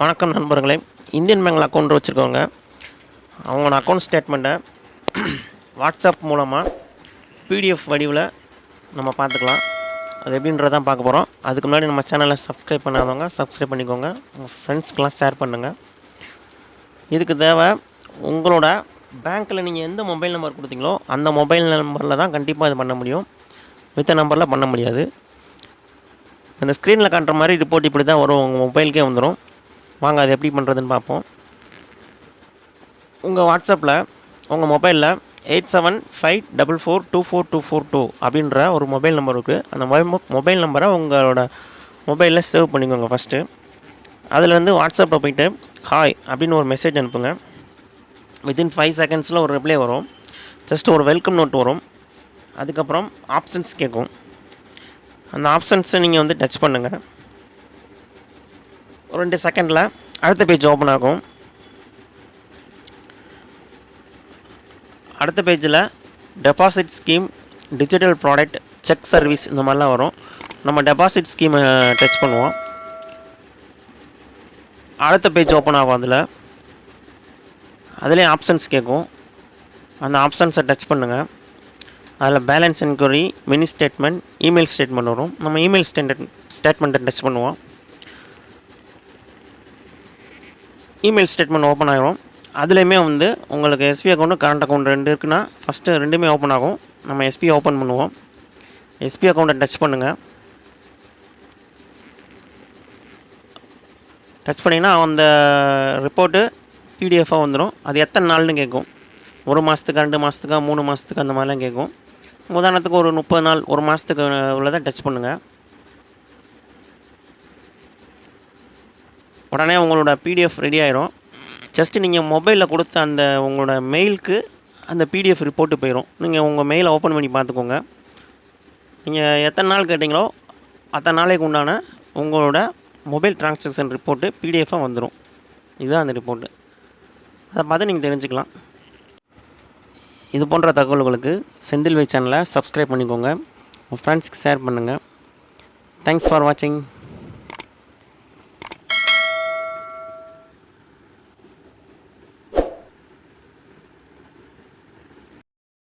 வணக்கம் நண்பர்களே. இந்தியன் பேங்கில் அக்கௌண்ட் வச்சுருக்கவங்க அவங்களோட அக்கௌண்ட் ஸ்டேட்மெண்ட்டை வாட்ஸ்அப் மூலமாக பிடிஎஃப் வடிவில் நம்ம பார்த்துக்கலாம். அது எப்படின்றதான் பார்க்க போகிறோம் அதுக்கு முன்னாடி நம்ம சேனலை சப்ஸ்கிரைப் பண்ணாதவங்க சப்ஸ்கிரைப் பண்ணிக்கோங்க. உங்கள் ஃப்ரெண்ட்ஸ்க்கெலாம் ஷேர் பண்ணுங்கள் இதுக்கு தேவை உங்களோட பேங்க்கில் நீங்கள் எந்த மொபைல் நம்பர் கொடுத்தீங்களோ அந்த மொபைல் நம்பரில் தான் கண்டிப்பாக இது பண்ண முடியும். மித்த நம்பரில் பண்ண முடியாது. அந்த ஸ்க்ரீனில் காட்டுற மாதிரி ரிப்போர்ட் இப்படி தான் வரும் உங்கள் மொபைலுக்கே வந்துடும் வாங்க அது எப்படி பண்ணுறதுன்னு பார்ப்போம். உங்கள் வாட்ஸ்அப்பில் உங்கள் மொபைலில் eight seven five double four two four two four two அப்படின்ற ஒரு மொபைல் நம்பர் இருக்குது அந்த மொபைல் மொபைல் நம்பரை உங்களோட மொபைலில் சேவ் பண்ணிக்கோங்க ஃபஸ்ட்டு அதுலேருந்து வாட்ஸ்அப்பில் போயிட்டு ஹாய் அப்படின்னு ஒரு மெசேஜ் அனுப்புங்க. வித்தின் ஃபைவ் செகண்ட்ஸில் ஒரு ரிப்ளை வரும். ஜஸ்ட் ஒரு வெல்கம் நோட் வரும். அதுக்கப்புறம் ஆப்ஷன்ஸ் கேட்கும் அந்த ஆப்ஷன்ஸை நீங்கள் வந்து டச் பண்ணுங்கள் ஒரு ரெண்டு செகண்டில் அடுத்த பேஜ் ஓப்பன் ஆகும். அடுத்த பேஜில் deposit scheme digital product check service இந்த மாதிரிலாம் வரும். நம்ம டெபாசிட் ஸ்கீமை டச் பண்ணுவோம். அடுத்த பேஜ் ஓப்பன் ஆகும் அதில் அதுலேயும் ஆப்ஷன்ஸ் கேட்கும் அந்த ஆப்ஷன்ஸை டச் பண்ணுங்கள் அதில் balance enquiry mini statement email statement வரும். நம்ம இமெயில் ஸ்டேட்மெண்ட் ஸ்டேட்மெண்ட்டை டச் பண்ணுவோம். இமெயில் ஸ்டேட்மெண்ட் ஓப்பன் ஆகிடும் அதுலேயுமே வந்து உங்களுக்கு எஸ்பி அக்கௌண்ட்டு கரண்ட் அக்கௌண்ட் ரெண்டு இருக்குன்னா ஃபஸ்ட்டு ரெண்டுமே ஓப்பன் ஆகும். நம்ம எஸ்பி ஓப்பன் பண்ணுவோம். எஸ்பி அக்கௌண்ட்டை டச் பண்ணுங்கள் டச் பண்ணிங்கன்னா அந்த ரிப்போர்ட்டு பிடிஎஃபாக வந்துடும் அது எத்தனை நாள்னு கேட்கும். ஒரு மாதத்துக்கு ரெண்டு மாதத்துக்கா மூணு மாதத்துக்கு அந்த மாதிரிலாம் கேட்கும். உதாரணத்துக்கு ஒரு முப்பது நாள் ஒரு மாதத்துக்கு உள்ளதை டச் பண்ணுங்கள் உடனே உங்களோட பிடிஎஃப் ரெடி ஆயிரும். ஜஸ்ட்டு நீங்கள் மொபைலில் கொடுத்த அந்த உங்களோட மெயிலுக்கு அந்த பிடிஎஃப் ரிப்போர்ட்டு போயிடும் நீங்கள் உங்கள் மெயிலை ஓப்பன் பண்ணி பார்த்துக்கோங்க. நீங்கள் எத்தனை நாள் கேட்டிங்களோ அத்தனை நாளைக்கு உண்டான உங்களோட மொபைல் டிரான்சாக்ஷன் ரிப்போர்ட்டு பிடிஎஃபாக வந்துடும் இதுதான் அந்த ரிப்போர்ட்டு அதை பார்த்து நீங்கள் தெரிஞ்சுக்கலாம். இது போன்ற தகவல்களுக்கு செந்தில் வை சேனலை சப்ஸ்கிரைப் பண்ணிக்கோங்க. உங்கள் ஃப்ரெண்ட்ஸ்க்கு ஷேர் பண்ணுங்கள் தேங்க்ஸ் ஃபார் வாட்சிங்